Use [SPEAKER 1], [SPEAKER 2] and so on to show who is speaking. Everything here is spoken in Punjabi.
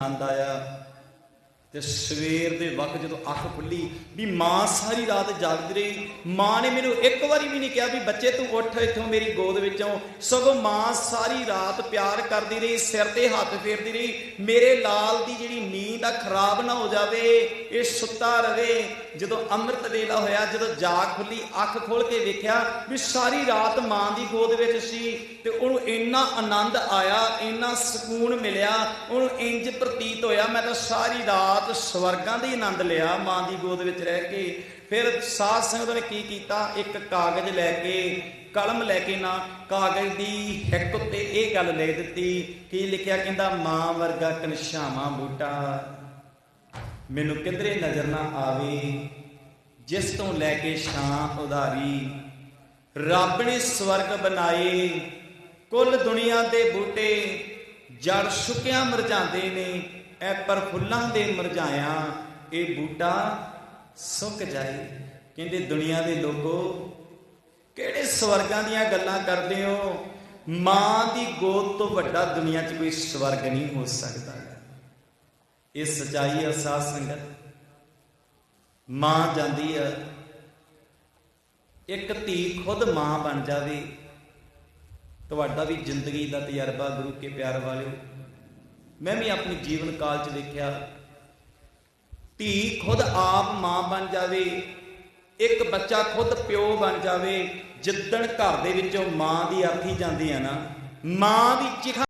[SPEAKER 1] ਆਨੰਦ ਆਇਆ ਤੇ ਸਵੇਰ ਦੇ ਵਕਤ ਜਦੋਂ ਅੱਖ ਖੁੱਲੀ ਵੀ ਮਾਂ ਸਾਰੀ ਰਾਤ ਜਾਗਦੀ ਰਹੀ, ਮਾਂ ਨੇ ਮੈਨੂੰ ਇੱਕ ਵਾਰੀ ਵੀ ਨਹੀਂ ਕਿਹਾ ਵੀ ਬੱਚੇ ਤੂੰ ਉੱਠ, ਇੱਥੋਂ ਮੇਰੀ ਗੋਦ ਵਿੱਚੋਂ ਸਗੋਂ ਮਾਂ ਸਾਰੀ ਰਾਤ ਪਿਆਰ ਕਰਦੀ ਰਹੀ, ਸਿਰ ਤੇ ਹੱਥ ਫੇਰਦੀ ਰਹੀ। ਮੇਰੇ ਲਾਲ ਦੀ ਜਿਹੜੀ ਨੀਂਦ ਆ ਖਰਾਬ ਨਾ ਹੋ ਜਾਵੇ, ਇਹ ਸੁੱਤਾ ਰਵੇ। ਜਦੋਂ ਅੰਮ੍ਰਿਤ ਵੇਲਾ ਹੋਇਆ, ਜਦੋਂ ਜਾਗ ਖੁੱਲੀ, ਅੱਖ ਖੋਲ ਕੇ ਵੇਖਿਆ ਵੀ ਸਾਰੀ ਰਾਤ ਮਾਂ ਦੀ ਗੋਦ ਵਿੱਚ ਸੀ ਤੇ ਉਹਨੂੰ ਇੰਨਾ ਆਨੰਦ ਆਇਆ, ਇੰਨਾ ਸਕੂਨ ਮਿਲਿਆ, ਉਹਨੂੰ ਇੰਜ ਪ੍ਰਤੀਤ ਹੋਇਆ, ਮੈਂ ਤਾਂ ਸਾਰੀ ਰਾਤ ਸਵਰਗਾਂ ਦਾ ਹੀ ਆਨੰਦ ਲਿਆ ਮਾਂ ਦੀ ਗੋਦ ਵਿੱਚ ਰਹਿ ਕੇ। ਫਿਰ ਸਾਧ ਸੰਗਤ ਨੇ ਕੀ ਕੀਤਾ? ਇੱਕ ਕਾਗਜ਼ ਲੈ ਕੇ ਕਲਮ ਲੈ ਕੇ ਨਾ ਕਾਗਜ਼ ਦੀ ਹਿੱਕ ਉੱਤੇ ਇਹ ਗੱਲ ਲਿਖ ਦਿੱਤੀ, ਕੀ ਲਿਖਿਆ ਕਹਿੰਦਾ, ਮਾਂ ਵਰਗਾ ਕਨਸ਼ਾਵਾਂ ਬੂਟਾ, ਮੈਨੂੰ ਕਿਧਰੇ ਨਜ਼ਰ ਨਾ ਆਵੇ, ਜਿਸ ਤੋਂ ਲੈ ਕੇ ਛਾਂ ਉਧਾਰੀ। ਰੱਬ ਨੇ ਸਵਰਗ ਬਣਾਏ, ਕੁੱਲ ਦੁਨੀਆ ਦੇ ਬੂਟੇ, ਜੜ ਸੁੱਕਿਆਂ ਮਰਜਾਂਦੇ ਨੇ, ਐ ਪਰ ਫੁੱਲਾਂ ਦੇ ਮਰਝਾਇਆ ਇਹ ਬੂਟਾ ਸੁੱਕ ਜਾਏ। ਕਹਿੰਦੇ, ਦੁਨੀਆ ਦੇ ਲੋਕੋ ਸਵਰਗਾਂ ਦੀਆਂ ਗੱਲਾਂ ਕਰਦੇ ਹੋ, ਮਾਂ ਦੀ ਗੋਦ ਤੋਂ ਵੱਡਾ ਦੁਨੀਆ 'ਚ ਕੋਈ ਸਵਰਗ ਨਹੀਂ ਹੋ ਸਕਦਾ। ਇਹ ਸਚਾਈ ਹੈ ਸਾਧ ਸੰਗਤ। ਮਾਂ ਜਾਂਦੀ ਹੈ ਇੱਕ ਧੀ ਖੁਦ ਮਾਂ ਬਣ ਜਾਵੇ, ਤੁਹਾਡਾ ਵੀ ਜ਼ਿੰਦਗੀ ਦਾ ਤਜਰਬਾ ਗੁਰੂ ਕੇ ਪਿਆਰ ਵਾਲਿਓ। ਮੈਂ ਵੀ ਆਪਣੀ ਜੀਵਨ ਕਾਲ 'ਚ ਦੇਖਿਆ ਧੀ ਖੁਦ ਆਪ ਮਾਂ ਬਣ ਜਾਵੇ ਇੱਕ ਬੱਚਾ ਖੁਦ ਪਿਓ ਬਣ ਜਾਵੇ, ਜਿੱਦਣ ਘਰ ਦੇ ਵਿੱਚੋਂ ਮਾਂ ਦੀ ਅਰਥੀ ਜਾਂਦੀ ਆ ਨਾ, ਮਾਂ ਦੀ ਚਿਖਾ